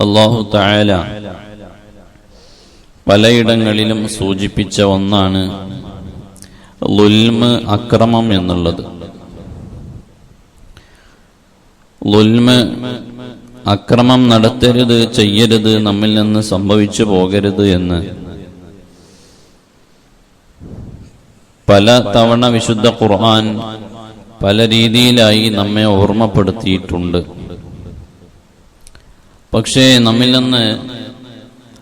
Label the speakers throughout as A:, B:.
A: അള്ളാഹു തായാല പലയിടങ്ങളിലും സൂചിപ്പിച്ച ഒന്നാണ് ലുൽമ് അക്രമം എന്നുള്ളത്. ലുൽമ് അക്രമം നടത്തരുത് ചെയ്യരുത് നമ്മിൽ നിന്ന് സംഭവിച്ചു പോകരുത് എന്ന്. പല തവണ വിശുദ്ധ ഖുർആൻ പല രീതിയിലായി നമ്മെ ഓർമ്മപ്പെടുത്തിയിട്ടുണ്ട്. പക്ഷേ നമ്മിൽ നിന്ന്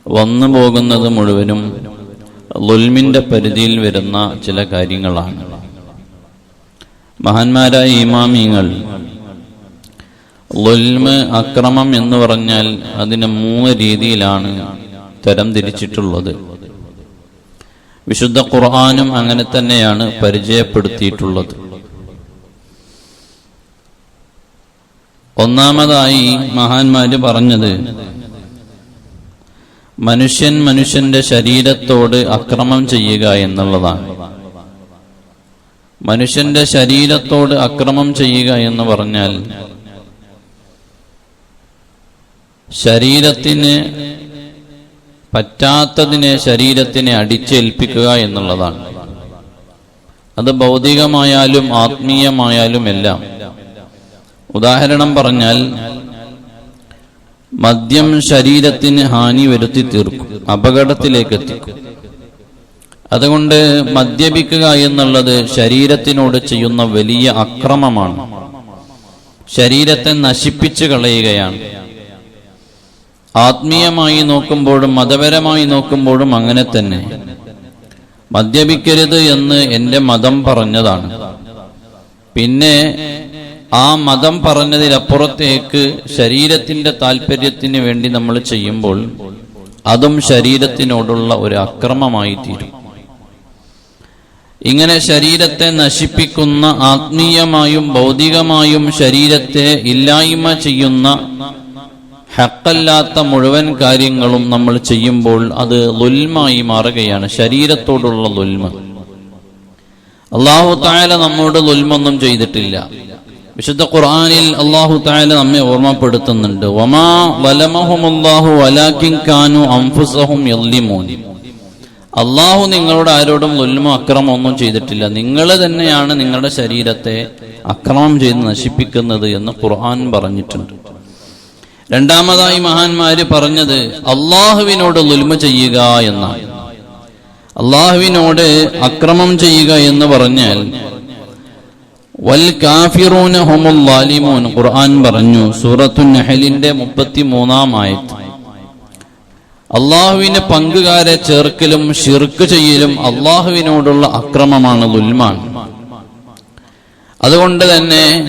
A: വന്നു പോകുന്നത് മുഴുവനും ലുൽമിന്റെ പരിധിയിൽ വരുന്ന ചില കാര്യങ്ങളാണ്. മഹാന്മാരായ ഇമാമിങ്ങൾ ലുൽമ് അക്രമം എന്ന് പറഞ്ഞാൽ അതിന് മൂന്ന് രീതിയിലാണ് തരം തിരിച്ചിട്ടുള്ളത്. വിശുദ്ധ ഖുർആാനും അങ്ങനെ തന്നെയാണ് പരിചയപ്പെടുത്തിയിട്ടുള്ളത്. ഒന്നാമതായി മഹാന്മാര് പറഞ്ഞത് മനുഷ്യൻ മനുഷ്യന്റെ ശരീരത്തോട് അക്രമം ചെയ്യുക എന്നുള്ളതാണ്. മനുഷ്യന്റെ ശരീരത്തോട് അക്രമം ചെയ്യുക എന്ന് പറഞ്ഞാൽ ശരീരത്തിന് പറ്റാത്തതിനെ ശരീരത്തിനെ അടിച്ചേൽപ്പിക്കുക എന്നുള്ളതാണ്. അത് ഭൗതികമായാലും ആത്മീയമായാലും എല്ലാം ഉദാഹരണം പറഞ്ഞാൽ മദ്യം ശരീരത്തിന് ഹാനി വരുത്തി തീർക്കും അപകടത്തിലേക്ക് എത്തിക്കും അതുകൊണ്ട് മദ്യപിക്കുക എന്നുള്ളത് ശരീരത്തിനോട് ചെയ്യുന്ന വലിയ അക്രമമാണ്. ശരീരത്തെ നശിപ്പിച്ചു കളയുകയാണ്. ആത്മീയമായി നോക്കുമ്പോഴും മതപരമായി നോക്കുമ്പോഴും അങ്ങനെ തന്നെ. മദ്യപിക്കരുത് എന്ന് എന്റെ മതം പറഞ്ഞതാണ്. പിന്നെ ആ മതം പറഞ്ഞതിലപ്പുറത്തേക്ക് ശരീരത്തിന്റെ താല്പര്യത്തിന് വേണ്ടി നമ്മൾ ചെയ്യുമ്പോൾ അതും ശരീരത്തിനോടുള്ള ഒരു അക്രമമായി തീരും. ഇങ്ങനെ ശരീരത്തെ നശിപ്പിക്കുന്ന ആത്മീയമായും ഭൗതികമായും ശരീരത്തെ ഇല്ലായ്മ ചെയ്യുന്ന ഹക്കല്ലാത്ത മുഴുവൻ കാര്യങ്ങളും നമ്മൾ ചെയ്യുമ്പോൾ അത് ലുൽമായി മാറുകയാണ്. ശരീരത്തോടുള്ള ലുൽമ അള്ളാഹു തായാല നമ്മോട് ലുൽമൊന്നും ചെയ്തിട്ടില്ല. വിശുദ്ധ ഖുർആാനിൽ അള്ളാഹു താല നമ്മെ ഓർമ്മപ്പെടുത്തുന്നുണ്ട്. വമാ കാനു അള്ളാഹു നിങ്ങളോട് ആരോടും ലുൽമോ അക്രമം ഒന്നും ചെയ്തിട്ടില്ല. നിങ്ങൾ തന്നെയാണ് നിങ്ങളുടെ ശരീരത്തെ അക്രമം ചെയ്ത് നശിപ്പിക്കുന്നത് എന്ന് ഖുർആൻ പറഞ്ഞിട്ടുണ്ട്. രണ്ടാമതായി മഹാന്മാര് പറഞ്ഞത് അള്ളാഹുവിനോട് ലുൽമ ചെയ്യുക എന്നാണ്. അള്ളാഹുവിനോട് അക്രമം ചെയ്യുക എന്ന് പറഞ്ഞാൽ വൽ കാഫിറൂന ഖുർആൻ പറഞ്ഞു സൂറത്തു നഹലിന്റെ മുപ്പത്തി മൂന്നാം ആയത്ത്. അള്ളാഹുവിന്റെ പങ്കുകാരെ ചേർക്കലും ഷിർക്ക് ചെയ്യലും അള്ളാഹുവിനോടുള്ള അക്രമമാണ് ഗുൽമാൻ. അതുകൊണ്ട് തന്നെ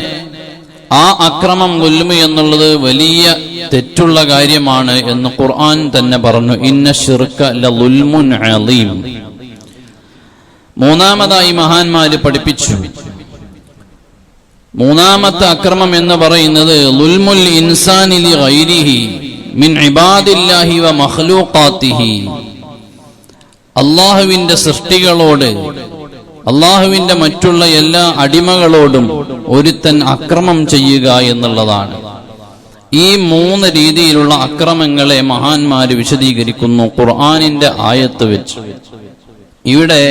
A: ആ അക്രമം ഗുൽമ എന്നുള്ളത് വലിയ തെറ്റുള്ള കാര്യമാണ് എന്ന് ഖുർആൻ തന്നെ പറഞ്ഞു. ഇന്ന ഷിർക്ക ലുൽമുൻ അലീം. മൂന്നാമതായി മഹാന്മാര് പഠിപ്പിച്ചു. മൂന്നാമത്തെ അക്രമം എന്ന് പറയുന്നത് ലുൽമുൽ ഇൻസാനിലി ഗൈരിഹി മിൻ ഇബാദില്ലാഹി വ സൃഷ്ടികളോട് അള്ളാഹുവിന്റെ മറ്റുള്ള എല്ലാ അടിമകളോടും ഒരുത്തൻ അക്രമം ചെയ്യുക എന്നുള്ളതാണ്. ഈ മൂന്ന് രീതിയിലുള്ള അക്രമങ്ങളെ മഹാന്മാര് വിശദീകരിക്കുന്നു ഖുർആാനിന്റെ ആയത്ത് വെച്ച്. ഇവിടെ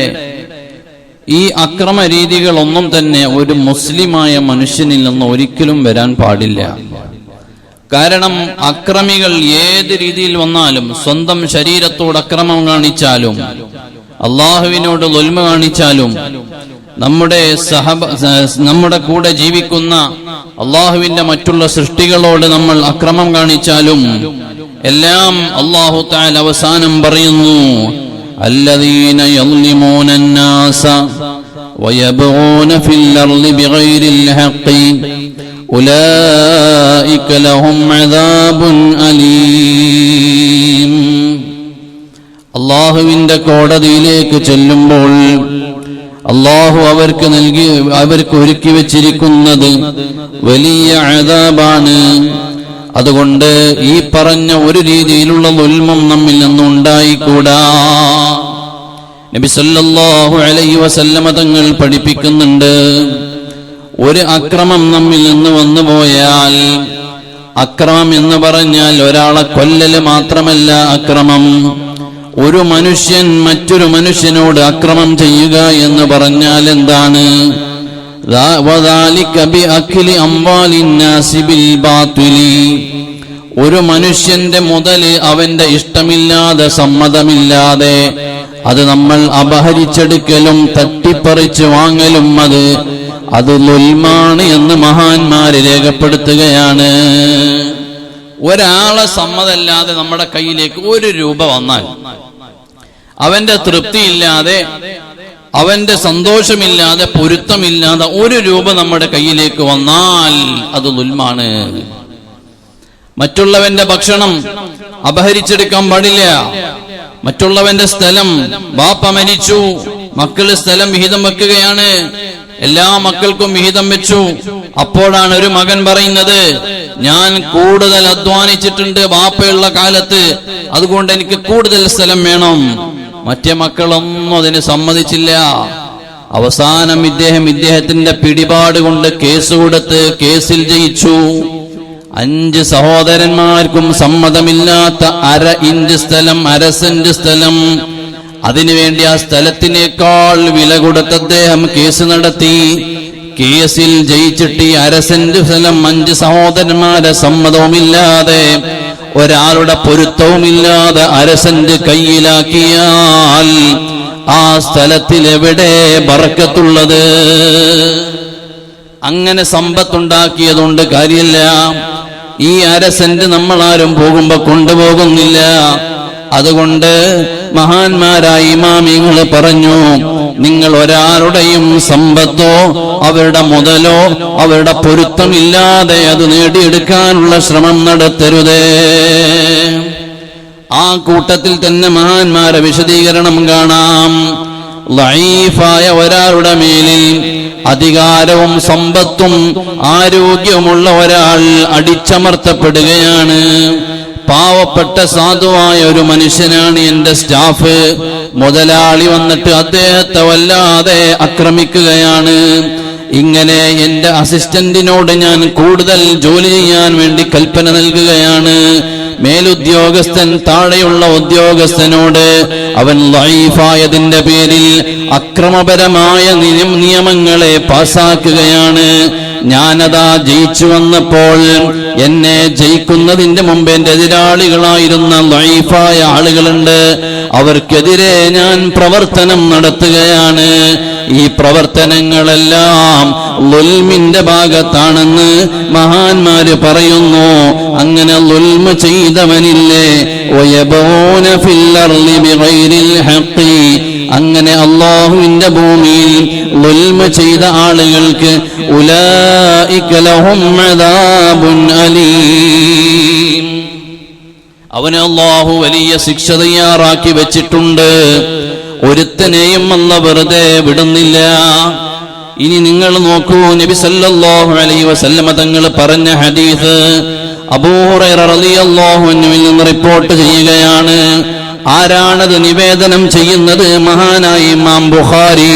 A: ഈ അക്രമ രീതികളൊന്നും തന്നെ ഒരു മുസ്ലിമായ മനുഷ്യനിൽ നിന്ന് ഒരിക്കലും വരാൻ പാടില്ല. കാരണം അക്രമികൾ ഏത് രീതിയിൽ വന്നാലും സ്വന്തം ശരീരത്തോട് അക്രമം കാണിച്ചാലും അള്ളാഹുവിനോട് ഒൽമ കാണിച്ചാലും നമ്മുടെ സഹബ നമ്മുടെ കൂടെ ജീവിക്കുന്ന അള്ളാഹുവിന്റെ മറ്റുള്ള സൃഷ്ടികളോട് നമ്മൾ അക്രമം കാണിച്ചാലും എല്ലാം അള്ളാഹു താൽ അവസാനം പറയുന്നു الذين يظلمون الناس ويبغون في الأرض بغير الحق أولئك لهم عذاب أليم അള്ളാഹുവിന്റെ കോടതിയിലേക്ക് ചെല്ലുമ്പോൾ അള്ളാഹു അവർക്ക് നൽകി അവർക്ക് ഒരുക്കി വെച്ചിരിക്കുന്നത് വലിയ അതാബാണ് അതുകൊണ്ട് ഈ പറഞ്ഞ ഒരു രീതിയിലുള്ള ദുൽമം നമ്മിൽ നിന്നും ഉണ്ടായിക്കൂടാ. നബിസല്ലാഹു അലൈഹി വസല്ലമ തങ്ങൾ പഠിപ്പിക്കുന്നുണ്ട് ഒരു അക്രമം നമ്മിൽ നിന്ന് വന്നു പോയാൽ അക്രമം എന്ന് പറഞ്ഞാൽ ഒരാളെ കൊല്ലല് മാത്രമല്ല അക്രമം. ഒരു മനുഷ്യൻ മറ്റൊരു മനുഷ്യനോട് അക്രമം ചെയ്യുക എന്ന് പറഞ്ഞാൽ എന്താണ്? ഒരു മനുഷ്യന്റെ മുതൽ അവന്റെ ഇഷ്ടമില്ലാതെ സമ്മതമില്ലാതെ അത് നമ്മൾ അപഹരിച്ചെടുക്കലും തട്ടിപ്പറിച്ച് വാങ്ങലും അത് അത് ലുൽമാണ് എന്ന് മഹാന്മാര് രേഖപ്പെടുത്തുകയാണ്. ഒരാളെ സമ്മതമില്ലാതെ നമ്മുടെ കയ്യിലേക്ക് ഒരു രൂപ വന്നാൽ അവന്റെ തൃപ്തിയില്ലാതെ അവന്റെ സന്തോഷമില്ലാതെ പൊരുത്തമില്ലാതെ ഒരു രൂപ നമ്മുടെ കയ്യിലേക്ക് വന്നാൽ അത് ദുൽമാണ് മറ്റുള്ളവന്റെ ഭക്ഷണം അപഹരിച്ചെടുക്കാൻ പാടില്ല. മറ്റുള്ളവന്റെ സ്ഥലം ബാപ്പ മരിച്ചു മക്കൾ സ്ഥലം വിഹിതം വെക്കുകയാണ്. എല്ലാ മക്കൾക്കും വിഹിതം വെച്ചു. അപ്പോഴാണ് ഒരു മകൻ പറയുന്നത് ഞാൻ കൂടുതൽ അധ്വാനിച്ചിട്ടുണ്ട് ബാപ്പയുള്ള കാലത്ത്. അതുകൊണ്ട് എനിക്ക് കൂടുതൽ സ്ഥലം വേണം. മറ്റേ മക്കളൊന്നും അതിന് സമ്മതിച്ചില്ല. അവസാനം ഇദ്ദേഹം ഇദ്ദേഹത്തിന്റെ പിടിപാട് കൊണ്ട് കേസ് കൊടുത്ത് കേസിൽ ജയിച്ചു. അഞ്ച് സഹോദരന്മാർക്കും സമ്മതമില്ലാത്ത അര ഇഞ്ച് സ്ഥലം അര സ്ഥലം. അതിനുവേണ്ടി ആ സ്ഥലത്തിനേക്കാൾ വില കൊടുത്ത് അദ്ദേഹം കേസ് നടത്തി. കേസിൽ ജയിച്ചിട്ട് ഈ അര സെന്റ് സ്ഥലം അഞ്ച് സഹോദരന്മാരെ സമ്മതവുമില്ലാതെ ഒരാളുടെ പൊരുത്തവുമില്ലാതെ അരസന്റെ സെന്റ് കയ്യിലാക്കിയാൽ ആ സ്ഥലത്തിലെവിടെ ബറക്കത്തുള്ളത് അങ്ങനെ സമ്പത്തുണ്ടാക്കിയതുകൊണ്ട് കാര്യമില്ല. ഈ അരസന്റ് നമ്മളാരും പോകുമ്പോ കൊണ്ടുപോകുന്നില്ല. അതുകൊണ്ട് മഹാന്മാരായ ഇമാമിങ്ങൾ പറഞ്ഞു നിങ്ങൾ ഒരാളുടെയും സമ്പത്തോ അവരുടെ മുതലോ അവരുടെ പൊരുത്തമില്ലാതെ അത് നേടിയെടുക്കാനുള്ള ശ്രമം നടത്തരുതേ. ആ കൂട്ടത്തിൽ തന്നെ മഹാന്മാരെ വിശദീകരണം കാണാം. ലൈഫായ ഒരാളുടെ മേലിൽ അധികാരവും സമ്പത്തും ആരോഗ്യവുമുള്ള ഒരാൾ അടിച്ചമർത്തപ്പെടുകയാണ്. പാവപ്പെട്ട സാധുവായ ഒരു മനുഷ്യനാണ് എന്റെ സ്റ്റാഫ്. മുതലാളി വന്നിട്ട് അദ്ദേഹത്തെ വല്ലാതെ ആക്രമിക്കുകയാണ്. ഇങ്ങനെ എന്റെ അസിസ്റ്റന്റിനോട് ഞാൻ കൂടുതൽ ജോലി ചെയ്യാൻ വേണ്ടി കൽപ്പന നൽകുകയാണ്. മേലുദ്യോഗസ്ഥൻ താഴെയുള്ള ഉദ്യോഗസ്ഥനോട് അവൻ ലൈഫായതിന്റെ പേരിൽ അക്രമപരമായ നിയമങ്ങളെ പാസാക്കുകയാണ്. ഞാനതാ ജയിച്ചു വന്നപ്പോൾ എന്നെ ജയിക്കുന്നതിന്റെ മുമ്പ് എന്റെ എതിരാളികളായിരുന്ന ലൈഫായ ആളുകളുണ്ട്. അവർക്കെതിരെ ഞാൻ പ്രവർത്തനം നടത്തുകയാണ്. ഈ പ്രവർത്തനങ്ങളെല്ലാം ലുൽമിന്റെ ഭാഗത്താണെന്ന് മഹാന്മാര് പറയുന്നു. അങ്ങനെ ലുൽമ ചെയ്തവനില്ലേ? ഒയബോന ഫില്ലർ ഹക്കി അങ്ങനെ അള്ളാഹുവിന്റെ ഭൂമിയിൽ ദുൽമ ചെയ്ത ആളുകൾക്ക് അവനെ അള്ളാഹു വലിയ ശിക്ഷ തയ്യാറാക്കി വെച്ചിട്ടുണ്ട്. ഒരുത്തനെയും അല്ല വെറുതെ വിടുന്നില്ല. ഇനി നിങ്ങൾ നോക്കൂ നബി സല്ലല്ലാഹു അലൈഹി വസല്ലമ തങ്ങൾ പറഞ്ഞ ഹദീസ് അബൂഹുറൈറ റളിയല്ലാഹു അൻഹുവിൽ നിന്ന് റിപ്പോർട്ട് ചെയ്യുകയാണ്. ആരാണത് നിവേദനം ചെയ്യുന്നത്? മഹാനായി ഇമാം ബുഖാരി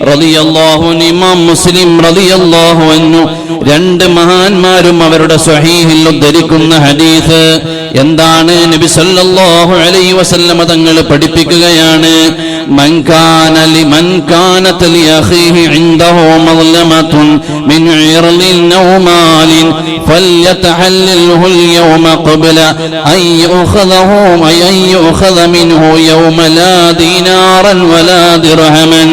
A: റളിയല്ലാഹു ഇമാം മുസ്ലിം റളിയല്ലാഹു അൻഹു. രണ്ട് മഹാന്മാരും അവരുടെ സ്വഹീഹിൽ ഉദ്ധരിക്കുന്ന ഹദീസ് എന്താണ് നബി സല്ലല്ലാഹു അലൈഹി വസല്ലമ തങ്ങൾ പഠിപ്പിക്കുകയാണ് മൻ കാന ലിമൻ കാനത ലി അഖീഹി ഇൻദഹു മദ്ലമത്തുൻ മിൻ ഇർലിൻ ഔ മാലിൻ ഫല്യതഹല്ലൽഹു اليوم قبل أن يؤخذه أي أن يؤخذ منه يوم لا دينارا ولا درهما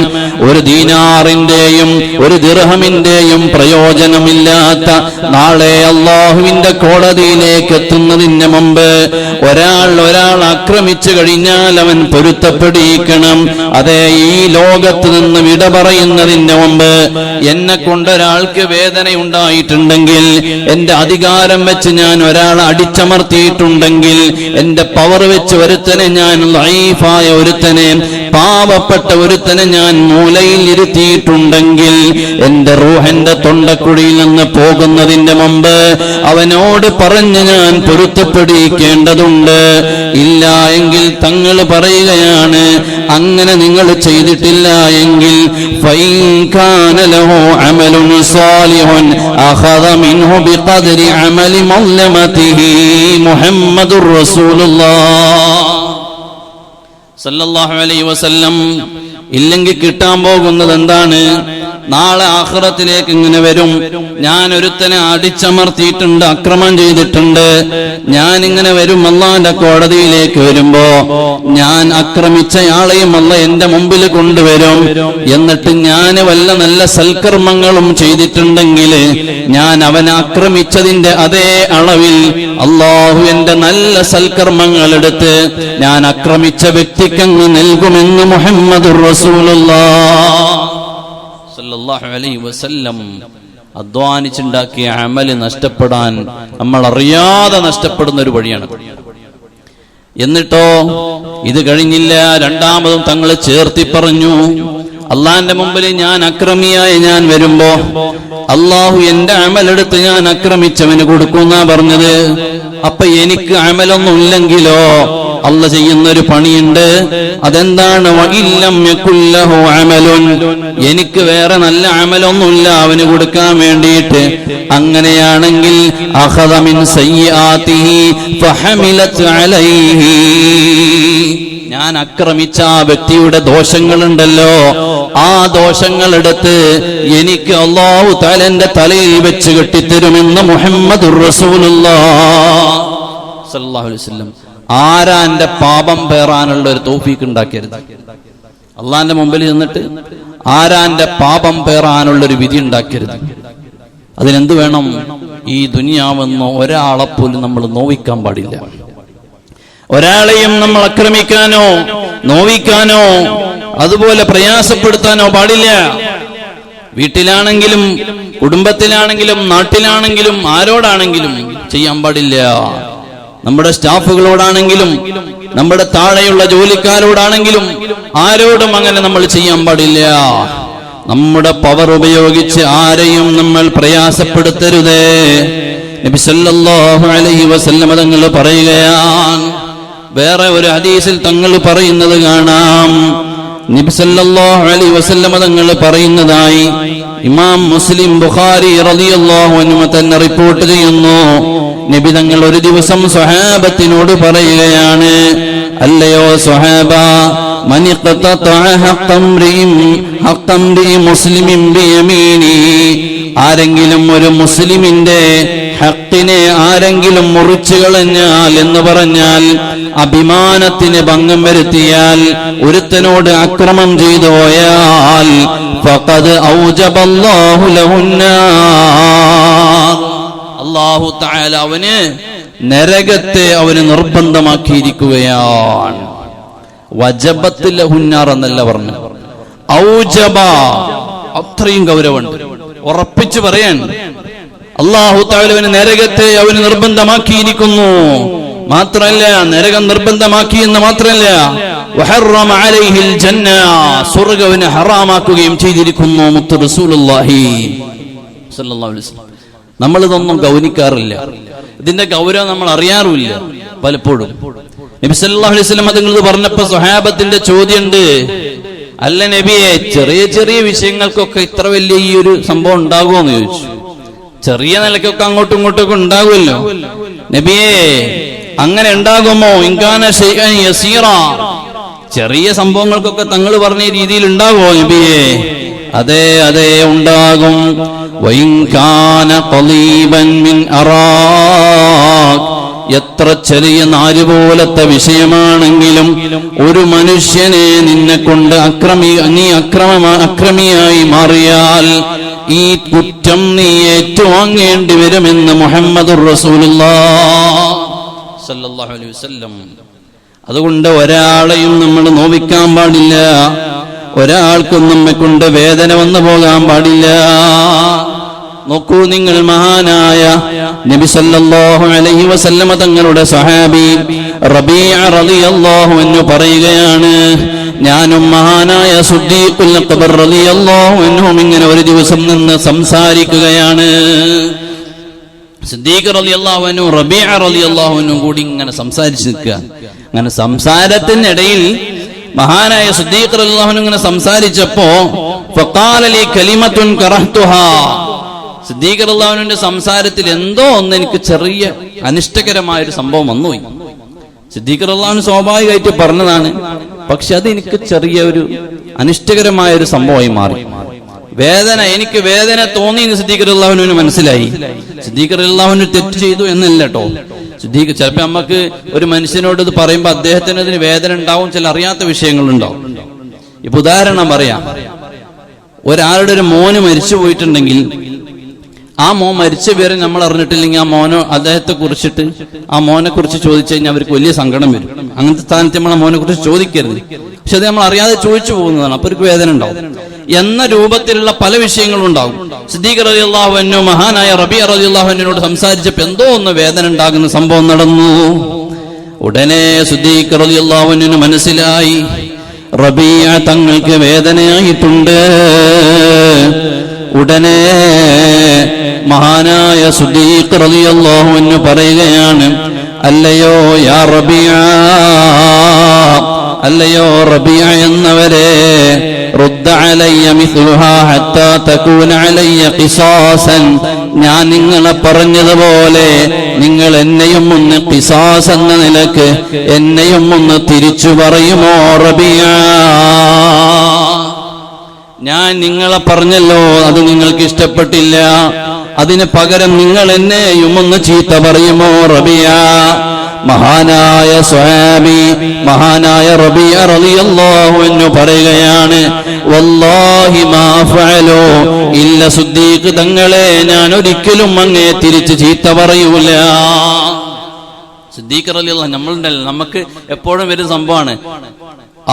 A: ഒരു ദീനാറിന്റെയും ഒരു ദിർഹമിന്റെയും പ്രയോജനമില്ലാത്ത നാളെ അള്ളാഹുവിന്റെ കോടതിയിലേക്ക് എത്തുന്നതിന് മുമ്പ് ഒരാൾ ഒരാൾ ആക്രമിച്ചു കഴിഞ്ഞാൽ അവൻ പൊരുത്തപ്പെടിയിക്കണം അതെ ഈ ലോകത്ത് നിന്ന് വിട പറയുന്നതിന് മുമ്പ് എന്നെ കൊണ്ടൊരാൾക്ക് വേദന ഉണ്ടായിട്ടുണ്ടെങ്കിൽ എന്റെ അധികാരം വെച്ച് ഞാൻ ഒരാളെ അടിച്ചമർത്തിയിട്ടുണ്ടെങ്കിൽ എന്റെ പവർ വെച്ച് ഒരുത്തനെ ഞാൻ ലൈഫായ ഒരുത്തനെ പാവപ്പെട്ട ഒരുത്തനെ ഞാൻ മൂലയിൽ ഇരുത്തിയിട്ടുണ്ടെങ്കിൽ എന്റെ റൂഹന്റെ തൊണ്ടക്കുഴിയിൽ നിന്ന് പോകുന്നതിന്റെ മുമ്പ് അവനോട് പറഞ്ഞ് ഞാൻ പൊരുത്തപ്പെടിക്കേണ്ടതുണ്ട് ഇല്ല എങ്കിൽ തങ്ങൾ പറയുകയാണ് അങ്ങനെ നിങ്ങൾ ചെയ്തിട്ടില്ല എങ്കിൽ മുഹമ്മദ് സല്ലല്ലാഹു അലൈഹി വസല്ലം ഇല്ലെങ്കിൽ കിട്ടാൻ പോകുന്നത് എന്താണ്? നാളെ ആഹ്റത്തിലേക്ക് ഇങ്ങനെ വരും. ഞാൻ ഒരുത്തനെ അടിച്ചമർത്തിയിട്ടുണ്ട് അക്രമം ചെയ്തിട്ടുണ്ട്. ഞാൻ ഇങ്ങനെ വരും അള്ളാന്റെ കോടതിയിലേക്ക് വരുമ്പോ ഞാൻ ആക്രമിച്ചയാളെയും അല്ല എന്റെ മുമ്പിൽ കൊണ്ടുവരും. എന്നിട്ട് ഞാൻ വല്ല നല്ല സൽക്കർമ്മങ്ങളും ചെയ്തിട്ടുണ്ടെങ്കിൽ ഞാൻ അവനെ ആക്രമിച്ചതിന്റെ അതേ അളവിൽ അള്ളാഹു എന്റെ നല്ല സൽക്കർമ്മങ്ങൾ എടുത്ത് ഞാൻ ആക്രമിച്ച വ്യക്തിക്കങ്ങ് നൽകുമെന്ന് മുഹമ്മദ് വസല്ലം അധ്വാനിച്ചുണ്ടാക്കിയ അമൽ നഷ്ടപ്പെടാൻ നമ്മൾ അറിയാതെ നഷ്ടപ്പെടുന്ന ഒരു വഴിയാണ്. എന്നിട്ടോ ഇത് കഴിഞ്ഞില്ല രണ്ടാമതും തങ്ങളെ ചേർത്തി പറഞ്ഞു അള്ളാന്റെ മുമ്പിൽ ഞാൻ അക്രമിയായി ഞാൻ വരുമ്പോ അള്ളാഹു എന്റെ അമലെടുത്ത് ഞാൻ അക്രമിച്ചവന് കൊടുക്കുന്ന പറഞ്ഞത്. അപ്പൊ എനിക്ക് അമലൊന്നും ഇല്ലെങ്കിലോ അല്ല ചെയ്യുന്ന ഒരു പണിയുണ്ട്. അതെന്താണ്? എനിക്ക് വേറെ നല്ല അമലൊന്നുമില്ല. അവന് കൊടുക്കാൻ വേണ്ടിയിട്ട്. അങ്ങനെയാണെങ്കിൽ അലൈഹി. ഞാൻ അക്രമിച്ച ആ വ്യക്തിയുടെ ദോഷങ്ങളുണ്ടല്ലോ. ആ ദോഷങ്ങളെടുത്ത് എനിക്ക് അള്ളാഹു തലന്റെ തലയിൽ വെച്ച് കെട്ടിത്തരുമെന്ന് മുഹമ്മദ് റസൂലുള്ള. ആരാ എന്റെ പാപം പേറാനുള്ള ഒരു തോഫീക്ക് ഉണ്ടാക്കരുത് അള്ളാന്റെ മുമ്പിൽ നിന്നിട്ട് ആരാന്റെ പാപം പേറാനുള്ള ഒരു വിധി ഉണ്ടാക്കരുത് അതിനെന്ത് വേണം? ഈ ദുനിയാവെന്ന് ഒരാളെ പോലും നമ്മൾ നോവിക്കാൻ പാടില്ല. ഒരാളെയും നമ്മൾ അക്രമിക്കാനോ നോവിക്കാനോ അതുപോലെ പ്രയാസപ്പെടുത്താനോ പാടില്ല. വീട്ടിലാണെങ്കിലും കുടുംബത്തിലാണെങ്കിലും നാട്ടിലാണെങ്കിലും ആരോടാണെങ്കിലും ചെയ്യാൻ പാടില്ല. നമ്മുടെ സ്റ്റാഫുകളോടാണെങ്കിലും നമ്മുടെ താഴെയുള്ള ജോലിക്കാരോടാണെങ്കിലും ആരോടും അങ്ങനെ നമ്മൾ ചെയ്യാൻ പാടില്ല. നമ്മുടെ പവർ ഉപയോഗിച്ച് ആരെയും നമ്മൾ പ്രയാസപ്പെടുത്തരുതേ. അലൈഹി വസല്ലമ തങ്ങൾ പറയുകയാണ് വേറെ ഒരു ഹദീസിൽ തങ്ങൾ പറയുന്നത് കാണാം. അലൈഹി വസല്ലമ തങ്ങൾ പറയുന്നതായി ഇമാം മുസ്ലിം ബുഖാരി റളിയല്ലാഹു അൻഹു തന്നെ റിപ്പോർട്ട് ചെയ്യുന്നു. നിബിതങ്ങൾ ഒരു ദിവസം സ്വഹാബത്തിനോട് പറയുകയാണ് അല്ലയോ സ്വഹാബ ആരെങ്കിലും ഒരു മുസ്ലിമിന്റെ ഹക്കിനെ ആരെങ്കിലും മുറിച്ചു കളഞ്ഞാൽ എന്ന് പറഞ്ഞാൽ അഭിമാനത്തിന് ഭംഗം വരുത്തിയാൽ ഒരുത്തനോട് അക്രമം ചെയ്തു പോയാൽ ഔജബല്ലാഹുലഹുന്നാർ ഔജബല്ലാഹു തായാല അവന് നരകത്തെ അവന് നിർബന്ധമാക്കിയിരിക്കുകയാണ്. വജബത്തിലെ ഹുന്നാർ എന്നല്ല പറഞ്ഞു ഔജബ അത്രയും ഗൗരവമുണ്ട്. ഉറപ്പിച്ചു പറയാൻ അള്ളാഹു താലുവിന് നരകത്തെ അവന് നിർബന്ധമാക്കിയിരിക്കുന്നു. മാത്രമല്ല നരകം നിർബന്ധമാക്കി എന്ന് മാത്രമല്ല സ്വർഗവിനെ ഹറാമാക്കുകയും ചെയ്തിരിക്കുന്നു മുത്തു റസൂലുള്ളാഹി സല്ലല്ലാഹു അലൈഹി വസല്ലം. നമ്മളിതൊന്നും ഗൗനിക്കാറില്ല. ഇതിന്റെ ഗൗരവം നമ്മൾ അറിയാറുമില്ല പലപ്പോഴും. നബി സല്ലല്ലാഹു അലൈഹി വസല്ലം അതുങ്ങൾ പറഞ്ഞപ്പോ സ്വഹാബത്തിന്റെ ചോദ്യമുണ്ട്. അല്ല നബിയെ ചെറിയ ചെറിയ വിഷയങ്ങൾക്കൊക്കെ ഇത്ര വലിയ ഈ ഒരു സംഭവം ഉണ്ടാകുമോ എന്ന് ചോദിച്ചു. ചെറിയ നിലയ്ക്കൊക്കെ അങ്ങോട്ടും ഇങ്ങോട്ടും ഒക്കെ ഉണ്ടാകുമല്ലോ. നബിയെ അങ്ങനെ ഉണ്ടാകുമോ? ഇൻകാന യസീറ. ചെറിയ സംഭവങ്ങൾക്കൊക്കെ തങ്ങൾ പറഞ്ഞ രീതിയിൽ ഉണ്ടാകുമോ നബിയെ? അതെ അതെ ഉണ്ടാകും. വൈൻകാന قليبا من أراك എത്ര ചെറിയ നാല് പോലത്തെ വിഷയമാണെങ്കിലും ഒരു മനുഷ്യനെ നിന്നെ കൊണ്ട് അക്രമി നീ അക്രമ അക്രമിയായി മാറിയാൽ ഈ കുറ്റം നീ ഏറ്റുവാങ്ങേണ്ടി വരുമെന്ന് മുഹമ്മദ് അതുകൊണ്ട് ഒരാളെയും നമ്മൾ നോവിക്കാൻ പാടില്ല ഒരാൾക്കും നമ്മെ കൊണ്ട് വേദന വന്നു പോകാൻ പാടില്ല. നോക്കൂ നിങ്ങൾ മഹാനായ നബി സല്ലല്ലാഹു അലൈഹി വസല്ലമ തങ്ങളുടെ സഹാബി റബീഅ റളിയല്ലാഹു അൻഹു പറയുകയാണ് ഞാനും മഹാനായ സുദ്ദീഖുൽ അക്ബർ റളിയല്ലാഹു അൻഹു ഇങ്ങനെ ഒരു ദിവസം നിന്ന് സംസാരിക്കുകയാണ്. സിദ്ദീഖ് റളിയല്ലാഹു അൻഹു റബീഅ റളിയല്ലാഹു അൻഹു കൂടി ഇങ്ങനെ സംസാരിച്ചു നിൽക്കുക. അങ്ങനെ സംസാരത്തിനിടയിൽ മഹാനായ സിദ്ദീഖ് അൻഹു ഇങ്ങനെ സംസാരിച്ചപ്പോ ഫഖാല ലി കലിമത്തുൻ കറഹ്തുഹാ. സിദ്ദീഖ് അള്ളാഹുവിന്റെ സംസാരത്തിൽ എന്തോ ഒന്ന് എനിക്ക് ചെറിയ അനിഷ്ടകരമായ ഒരു സംഭവം വന്നുപോയി. സിദ്ദീഖ് അള്ളാഹുവിന് സ്വാഭാവികമായിട്ട് പറഞ്ഞതാണ് പക്ഷെ അത് എനിക്ക് ചെറിയ ഒരു അനിഷ്ടകരമായ ഒരു സംഭവമായി മാറി. വേദന എനിക്ക് വേദന തോന്നി എന്ന് സിദ്ദീഖ് അള്ളാഹുവിന് മനസ്സിലായി. സിദ്ദീഖ് അള്ളാഹുവിന് തെറ്റ് ചെയ്തു എന്നല്ല കേട്ടോ. സിദ്ദീഖ് ചിലപ്പോ നമുക്ക് ഒരു മനുഷ്യനോട് ഇത് പറയുമ്പോൾ അദ്ദേഹത്തിന് അതിന് വേദന ഉണ്ടാവും ചില അറിയാത്ത വിഷയങ്ങളുണ്ടാവും. ഇപ്പൊ ഉദാഹരണം പറയാം. ഒരാളുടെ ഒരു മോന് മരിച്ചു പോയിട്ടുണ്ടെങ്കിൽ ആ മോൻ മരിച്ച പേരെ നമ്മൾ അറിഞ്ഞിട്ടില്ലെങ്കിൽ ആ മോനോ അദ്ദേഹത്തെ കുറിച്ചിട്ട് ആ മോനെ കുറിച്ച് ചോദിച്ചു കഴിഞ്ഞാൽ അവർക്ക് വലിയ സങ്കടം വരും. അങ്ങനത്തെ സ്ഥാനത്ത് നമ്മൾ ആ മോനെ കുറിച്ച് ചോദിക്കരുത്. പക്ഷെ അത് നമ്മൾ അറിയാതെ ചോദിച്ചു പോകുന്നതാണ്. അപ്പൊ ഒരു വേദന ഉണ്ടാവും. എന്ന രൂപത്തിലുള്ള പല വിഷയങ്ങളും ഉണ്ടാവും. സിദ്ദീഖ് റതി അള്ളാഹുവിനോ മഹാനായ റബി അറബി അള്ളാഹുവിനോട് സംസാരിച്ചപ്പോ എന്തോ ഒന്ന് വേദന ഉണ്ടാകുന്ന സംഭവം നടന്നു. ഉടനെ സിദ്ദീഖ് റതി അള്ളാഹുവിനു മനസ്സിലായി. റബിയ തങ്ങൾക്ക് വേദനയായിട്ടുണ്ട്. ഉടനെ മഹാനായ സുദീഖ് റളിയല്ലാഹു അൻഹു പറയുകയാണ് അല്ലയോ യാ റബിയ അല്ലയോ റബിയ എന്നവരെ ഞാൻ നിങ്ങളെ പറഞ്ഞതുപോലെ നിങ്ങൾ എന്നെയും ഒന്ന് ഖിസാസ് എന്ന നിലയ്ക്ക് എന്നെയും ഒന്ന് തിരിച്ചു പറയുമോ റബിയ? ഞാൻ നിങ്ങളെ പറഞ്ഞല്ലോ അത് നിങ്ങൾക്ക് ഇഷ്ടപ്പെട്ടില്ല. അതിന് പകരം നിങ്ങൾ എന്നെയും ഒന്ന് ചീത്ത പറയുമോ റബിയ? മഹാനായ സ്വാമി മഹാനായ റബിയ റളിയല്ലാഹു അൻഹു പറയുകയാണ് വല്ലാഹി മാ ഫഅലു. ഇല്ല സുദ്ദീഖ് തങ്ങളെ ഞാൻ ഒരിക്കലും അങ്ങേ തിരിച്ച് ചീത്ത പറയൂല. സിദ്ദീഖ് റളിയല്ലാഹു നമ്മളുണ്ടല്ലോ നമുക്ക് എപ്പോഴും വരുന്ന സംഭവമാണ്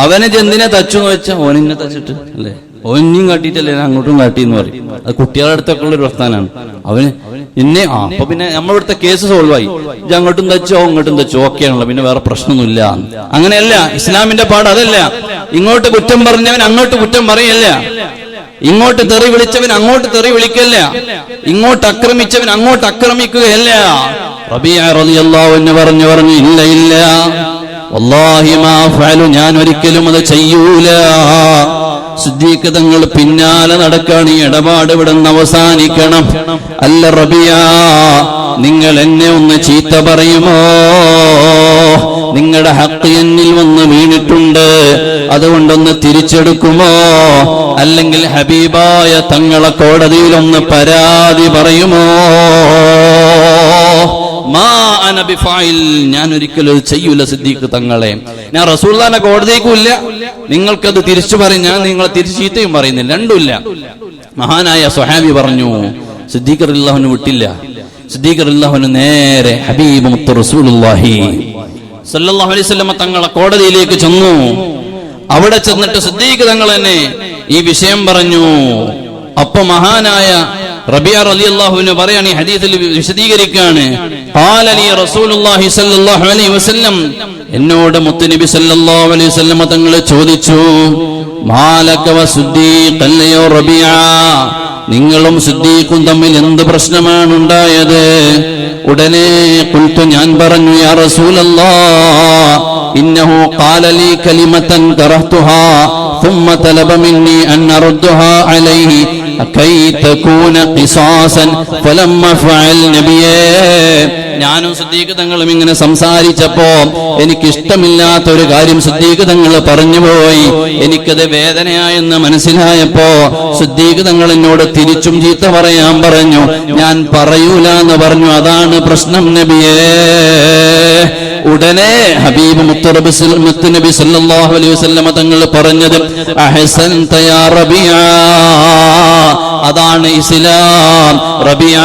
A: അവനെ ചെന്തിനെ തച്ചു എന്ന് വെച്ചാൽ ഓനിന്നെ തച്ചിട്ട് അല്ലേ? ഓനിയും കാട്ടിയിട്ടല്ലേ ഞാൻ അങ്ങോട്ടും കാട്ടി എന്ന് പറയും. അത് കുട്ടികളുടെ അടുത്തൊക്കെ ഉള്ള ഒരു പ്രസ്ഥാനമാണ് അവന് എന്നെ ആ അപ്പൊ പിന്നെ നമ്മളിവിടുത്തെ കേസ് സോൾവ് ആയി. ഇത് അങ്ങോട്ടും തച്ചോ അങ്ങോട്ടും തച്ചോ ഓക്കെ ആണല്ലോ പിന്നെ വേറെ പ്രശ്നമൊന്നുമില്ല. അങ്ങനെയല്ല ഇസ്ലാമിന്റെ പാട് അതല്ല. ഇങ്ങോട്ട് കുറ്റം പറഞ്ഞവൻ അങ്ങോട്ട് കുറ്റം പറയല്ല. ഇങ്ങോട്ട് തെറി വിളിച്ചവൻ അങ്ങോട്ട് തെറി വിളിക്കല്ല. ഇങ്ങോട്ട് അക്രമിച്ചവൻ അങ്ങോട്ട് അക്രമിക്കുകയല്ല റബിയ അൻഹു പറഞ്ഞു പറഞ്ഞു ഇല്ല ഇല്ല. ഞാൻ ഒരിക്കലും അത് ചെയ്യൂല. സിദ്ദീഖ് തങ്ങൾ പിന്നാലെ നടക്കാണ് ഈ ഇടപാട് ഇവിടെ നിന്ന് അവസാനിക്കണം. അല്ല റബിയാ നിങ്ങൾ എന്നെ ഒന്ന് ചീത്ത പറയുമോ? നിങ്ങളുടെ ഹക്ക് എന്നിൽ വന്ന് വീണിട്ടുണ്ട് അതുകൊണ്ടൊന്ന് തിരിച്ചെടുക്കുമോ? അല്ലെങ്കിൽ ഹബീബായ തങ്ങളെ കോടതിയിലൊന്ന് പരാതി പറയുമോ. ഞാൻ ഒരിക്കലും ചെയ്യൂല സിദ്ദീഖ് തങ്ങളെ. ഞാൻ റസൂല്ലാന്റെ കോടതിക്കുമില്ല നിങ്ങൾക്കത് തിരിച്ചു പറയും. ഞാൻ നിങ്ങളെ തിരിച്ചു ചീത്തയും പറയുന്നില്ല. രണ്ടുമില്ല. മഹാനായ സ്വഹാബി പറഞ്ഞു സിദ്ദീഖർ അള്ളാഹുന് വിട്ടില്ല. സിദ്ദീഖർ അള്ളാഹുന് നേരെ ഹബീബ് മുത്ത് റസൂലുള്ളാഹി. സല്ലല്ലാഹു അലൈഹി വസല്ലം തങ്ങളെ കോടതിയിലേക്ക് ചെന്നു. അവിടെ ചെന്നിട്ട് സിദ്ദീഖ് തങ്ങൾ തന്നെ ഈ വിഷയം പറഞ്ഞു. അപ്പൊ മഹാനായ റബിയ അള്ളാഹുവിനെ പറയാണ് ഈ ഹദീസിൽ വിശദീകരിക്കാണ് ഖാല ലി റസൂലുള്ളാഹി സ്വല്ലല്ലാഹു അലൈഹി വസല്ലം എന്നോട് മുത്തുനബി സല്ലല്ലാഹു അലൈഹി വസല്ലം തങ്ങൾ ചോദിച്ചു മാലക വസുദ്ദീഖ് അല്ലയോ റബിയ നിങ്ങളും സിദ്ദീഖും തമ്മിൽ എന്ത് പ്രശ്നമാണ് ഉണ്ടായത് ഉടനെ കുൽത്തു ഞാൻ പറഞ്ഞു യാ റസൂലല്ലാഹ് ഇന്നഹു ഖാല ലി കലിമതൻ കറഹ്തുഹാ ثم طلب مني أن أردها عليه كي تكون قصاصا فلما فعل نبيه ഞാനും സുദ്ദീഖ് തങ്ങളും ഇങ്ങനെ സംസാരിച്ചപ്പോ എനിക്ക് ഇഷ്ടമില്ലാത്ത ഒരു കാര്യം സുദ്ദീഖ് തങ്ങൾ പറഞ്ഞുപോയി എനിക്കത് വേദനയായെന്ന് മനസ്സിലായപ്പോ സുദ്ദീഖ് തങ്ങൾ എന്നോട് തിരിച്ചും ചീത്ത പറയാൻ പറഞ്ഞു. ഞാൻ പറയൂല എന്ന് പറഞ്ഞു. അതാണ് പ്രശ്നം നബിയേ. ഉടനെ ഹബീബ് മുത്തറബി മുത്തുനബി സല്ലല്ലാഹു അലൈഹി വസല്ലമ തങ്ങൾ പറഞ്ഞത് തയാ അതാണ് ഇസ്ലാം. റബിയ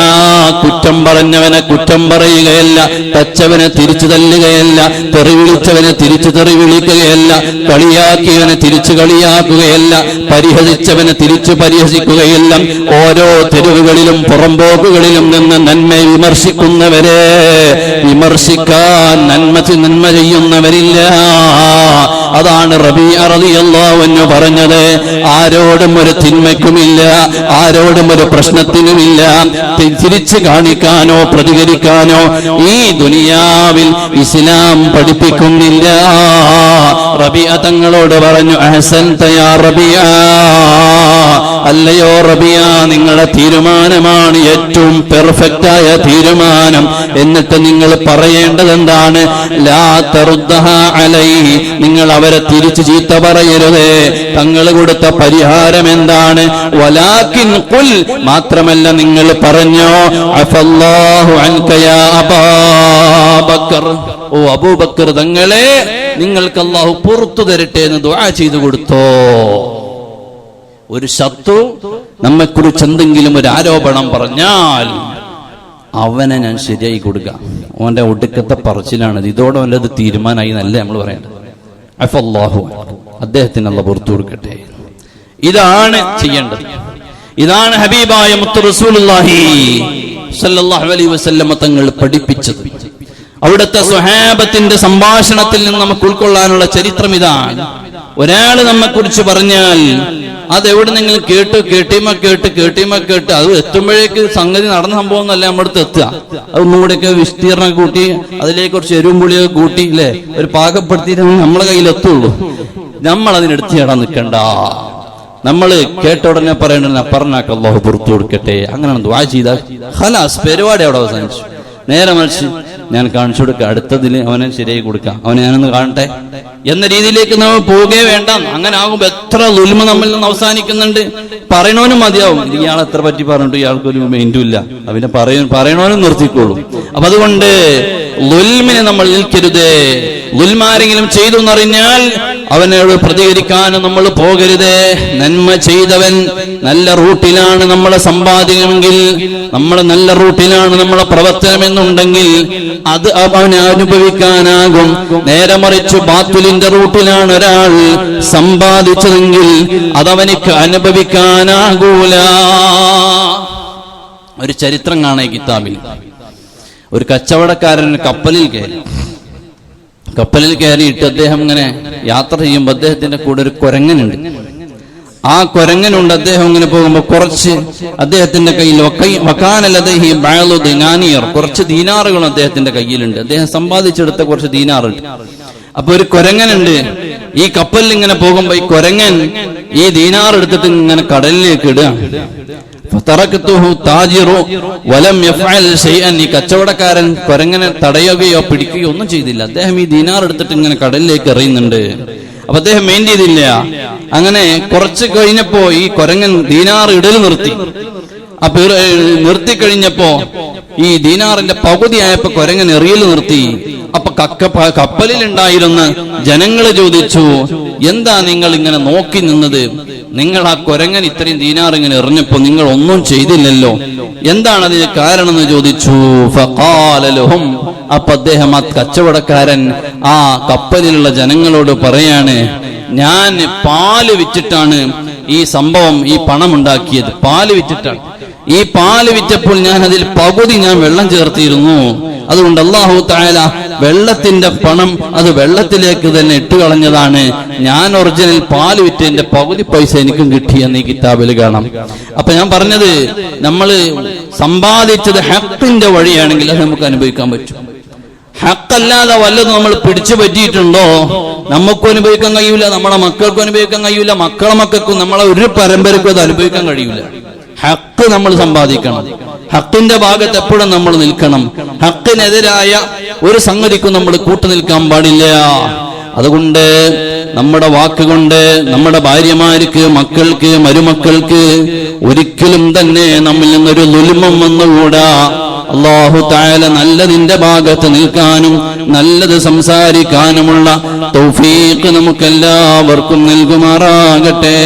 A: കുറ്റം പറഞ്ഞവനെ കുറ്റം പറയുകയല്ല തച്ചവനെ തിരിച്ചു തല്ലുകയല്ല തെറി വിളിച്ചവനെ തിരിച്ചു തെറി വിളിക്കുകയല്ല കളിയാക്കിയവനെ തിരിച്ചു കളിയാക്കുകയല്ല പരിഹസിച്ചവനെ തിരിച്ചു പരിഹസിക്കുകയല്ല ഓരോ തെരുവുകളിലും പുറമ്പോക്കുകളിലും നിന്ന് നന്മ വിമർശിക്കുന്നവരെ വിമർശിക്കാൻ നന്മ നന്മ ചെയ്യുന്നവരില്ല. അതാണ് റബി അൻഹു പറഞ്ഞത്. ആരോടും ഒരു തിന്മയ്ക്കുമില്ല ആരോടും ഒരു പ്രശ്നത്തിനുമില്ല. തിരിച്ചു കാണിക്കാനോ പ്രതികരിക്കാനോ ഈ ദുനിയാവിൽ ഇസ്ലാം പഠിപ്പിക്കുന്നില്ല. റബിയ തങ്ങളോട് പറഞ്ഞു അഹസൻ തയാ റബിയ. അല്ലയോ റബിയ നിങ്ങളുടെ തീരുമാനമാണ് ഏറ്റവും പെർഫെക്റ്റ് ആയ തീരുമാനം. എന്നിട്ട് നിങ്ങൾ പറയേണ്ടത് എന്താണ് നിങ്ങൾ അവരെ തിരിച്ചു ചീത്ത പറയരുത്. തങ്ങൾ കൊടുത്ത പരിഹാരം എന്താണ്? വലാക്കിൻ കുൽ മാത്രമല്ല നിങ്ങൾ പറഞ്ഞോ അഫല്ലാഹു ഓ അബൂബക്കർ തങ്ങളെ നിങ്ങൾക്ക് അള്ളാഹു പുറത്തു തരട്ടെ എന്ന് ദുആ ചെയ്തു കൊടുത്തോ. ഒരു ശത്രു നമ്മെക്കുറിച്ച് എന്തെങ്കിലും ഒരു ആരോപണം പറഞ്ഞാൽ അവനെ ഞാൻ ശരിയായി കൊടുക്കാം. ഓന്റെ ഒടുക്കത്തെ പറച്ചിലാണിത് ഇതോടെ വല്ലത് തീരുമാനമായി നല്ല നമ്മൾ പറയേണ്ടത്? അദ്ദേഹത്തിന് അല്ല പുറത്തു കൊടുക്കട്ടെ. ഇതാണ് ചെയ്യേണ്ടത്. ഇതാണ് ഹബീബായ മുത്ത് റസൂലുള്ളാഹി വസല്ലമ തങ്ങൾ പഠിപ്പിച്ചത്. അവിടുത്തെ സ്വഹാബത്തിന്റെ സംഭാഷണത്തിൽ നിന്ന് നമുക്ക് ഉൾക്കൊള്ളാനുള്ള ചരിത്രം ഇതാണ്. ഒരാൾ നമ്മെ കുറിച്ച് പറഞ്ഞാൽ അത് എവിടെ നിങ്ങൾ കേട്ടു കേട്ടിമ കേട്ട് കേട്ടിമ കേട്ട്. അത് എത്തുമ്പോഴേക്ക് സംഗതി നടന്ന സംഭവം എന്നല്ല നമ്മുടെ എത്തുക. അത് ഒന്നുകൂടെയൊക്കെ വിസ്തീർണം കൂട്ടി അതിലേക്ക് കുറച്ച് എരിവും പുളിയൊക്കെ കൂട്ടി അല്ലേ ഒരു പാകപ്പെടുത്തിയിട്ട് നമ്മളെ കയ്യിൽ എത്തുള്ളൂ. നമ്മൾ അതിനെടുത്ത് ചേടാൻ നിൽക്കണ്ട. നമ്മൾ കേട്ട ഉടനെ പറയണ്ട പറഞ്ഞാക്ക അള്ളാഹു പുറത്തു കൊടുക്കട്ടെ. അങ്ങനെ ദ്വാ ചെയ്താൽ ഹലാസ് പരിപാടി അവിടെ അവസാനിച്ചു. നേരെ മറിച്ച് ഞാൻ കാണിച്ചു കൊടുക്കുക അടുത്തതിൽ അവനെ ശരിയായി കൊടുക്കാം. അവനെ ഞാനൊന്ന് കാണട്ടെ? എന്ന രീതിയിലേക്ക് നമ്മൾ പോകേ വേണ്ട അങ്ങനെ ആകുമ്പോ എത്ര ദുൽമ നമ്മിൽ നിന്ന് അവസാനിക്കുന്നുണ്ട്. പറയണവനും മതിയാവും. ഇയാൾ എത്ര പറ്റി പറഞ്ഞിട്ട് ഇയാൾക്ക് ഒരു മെയിന്റും ഇല്ല. അവനെ പറയ പറയണവനും നിർത്തിക്കോളും. അപ്പൊ അതുകൊണ്ട് ലുൽമിനെ നമ്മൾ നിൽക്കരുത് ലുൽമാരെങ്കിലും ചെയ്തു എന്നറിഞ്ഞാൽ അവനോട് പ്രതികരിക്കാനും നമ്മൾ പോകരുത്. നന്മ ചെയ്തവൻ നല്ല റൂട്ടിലാണ് നമ്മളെ സമ്പാദ്യമെങ്കിൽ നമ്മൾ നല്ല റൂട്ടിലാണ് നമ്മളെ പ്രവർത്തനം എന്നുണ്ടെങ്കിൽ അത് അവന് അനുഭവിക്കാനാകും. നേരെ മറിച്ച് ബാത്തുലിന്റെ റൂട്ടിലാണ് ഒരാൾ സമ്പാദിച്ചതെങ്കിൽ അതവനിക്ക് അനുഭവിക്കാനാകൂല. ഒരു ചരിത്രം കാണേ കിതാബിൽ. ഒരു കച്ചവടക്കാരൻ കപ്പലിൽ കയറി. കപ്പലിൽ കയറിയിട്ട് അദ്ദേഹം ഇങ്ങനെ യാത്ര ചെയ്യുമ്പോൾ അദ്ദേഹത്തിന്റെ കൂടെ ഒരു കുരങ്ങനുണ്ട്. ആ കുരങ്ങനുണ്ട്. അദ്ദേഹം ഇങ്ങനെ പോകുമ്പോൾ കുറച്ച് അദ്ദേഹത്തിന്റെ കയ്യിൽ വക്കൈ- വക്കാനല്ലദ്ദേഹി ബാലു ദിനാനിയർ. കുറച്ച് ദീനാറുകളും അദ്ദേഹത്തിന്റെ കയ്യിലുണ്ട്. അദ്ദേഹം സമ്പാദിച്ചെടുത്ത കുറച്ച് ദീനാറുണ്ട് അപ്പൊ ഒരു കുരങ്ങനുണ്ട്. ഈ കപ്പലിൽ ഇങ്ങനെ പോകുമ്പോ ഈ കുരങ്ങൻ ഈ ദീനാർ എടുത്തിട്ട് ഇങ്ങനെ കടലിലേക്ക് ഇടുക. ഈ കച്ചവടക്കാരൻ കൊരങ്ങനെ തടയുകയോ പിടിക്കുകയോ ഒന്നും ചെയ്തില്ല. അദ്ദേഹം ഈ ദിനാർ എടുത്തിട്ട് ഇങ്ങനെ കടലിലേക്ക് എറിയുന്നുണ്ട്. അപ്പൊ അദ്ദേഹം മെയിൻ ചെയ്തില്ല. അങ്ങനെ കുറച്ച് കഴിഞ്ഞപ്പോ ഈ കൊരങ്ങൻ ദീനാർ ഇടൽ നിർത്തി. അപ്പൊ നിർത്തി കഴിഞ്ഞപ്പോ ഈ ദീനാറിന്റെ പകുതി ആയപ്പോ കൊരങ്ങൻ എറിയൽ നിർത്തി. അപ്പൊ കക്ക കപ്പലിൽ കപ്പലിലുണ്ടായിരുന്ന ജനങ്ങൾ ചോദിച്ചു എന്താ നിങ്ങൾ ഇങ്ങനെ നോക്കി നിന്നത്? നിങ്ങൾ ആ കൊരങ്ങൻ ഇത്രയും ദീനാർ ഇങ്ങനെ എറിഞ്ഞപ്പോ നിങ്ങൾ ഒന്നും ചെയ്തില്ലല്ലോ. എന്താണ് അതിന് കാരണം എന്ന് ചോദിച്ചു? ഫഖാല ലഹും. അപ്പൊ അദ്ദേഹം ആ കച്ചവടക്കാരൻ ആ കപ്പലിലുള്ള ജനങ്ങളോട് പറയാണ് ഞാൻ പാൽ വിറ്റിട്ടാണ് ഈ സംഭവം ഈ പണം ഉണ്ടാക്കിയത് പാൽ വിറ്റിട്ടാണ്. ഈ പാൽ വിറ്റപ്പോൾ ഞാൻ അതിൽ പകുതി ഞാൻ വെള്ളം ചേർത്തിരുന്നു. അതുകൊണ്ട് അള്ളാഹു തായാല വെള്ളത്തിന്റെ പണം അത് വെള്ളത്തിലേക്ക് തന്നെ ഇട്ടുകളഞ്ഞതാണ് ഞാൻ ഒറിജിനൽ പാൽ വിറ്റതിന്റെ പകുതി പൈസ എനിക്കും കിട്ടിയെന്ന് ഈ കിതാബിൽ കാണാം. അപ്പൊ ഞാൻ പറഞ്ഞത് നമ്മൾ സമ്പാദിച്ചത് ഹക്കിന്റെ വഴിയാണെങ്കിൽ അത് നമുക്ക് അനുഭവിക്കാൻ പറ്റും. ഹക്കല്ലാതെ വല്ലതും നമ്മൾ പിടിച്ചു പറ്റിയിട്ടുണ്ടോ? നമുക്കും അനുഭവിക്കാൻ കഴിയൂല നമ്മുടെ മക്കൾക്കും അനുഭവിക്കാൻ കഴിയൂല മക്കളെ മക്കൾക്കും നമ്മളെ ഒരു പരമ്പരക്കും അത് അനുഭവിക്കാൻ കഴിയൂല. ഹക്ക് നമ്മൾ സമ്പാദിക്കണം. ഹക്കിന്റെ ഭാഗത്ത് എപ്പോഴും നമ്മൾ നിൽക്കണം. ഹക്കിനെതിരായ ഒരു സംഗതിക്കും നമ്മൾ കൂട്ടുനിൽക്കാൻ പാടില്ല. അതുകൊണ്ട് നമ്മുടെ വാക്കുകൊണ്ട് നമ്മുടെ ഭാര്യമാർക്ക് മക്കൾക്ക് മരുമക്കൾക്ക് ഒരിക്കലും തന്നെ നമ്മിൽ നിന്നൊരു ലുലുമം വന്നുകൂടാ. അള്ളാഹു തായാല നല്ലതിന്റെ ഭാഗത്ത് നിൽക്കാനും നല്ലത് സംസാരിക്കാനുമുള്ള തൗഫീഖ് നമുക്കെല്ലാവർക്കും നൽകുമാറാകട്ടെ.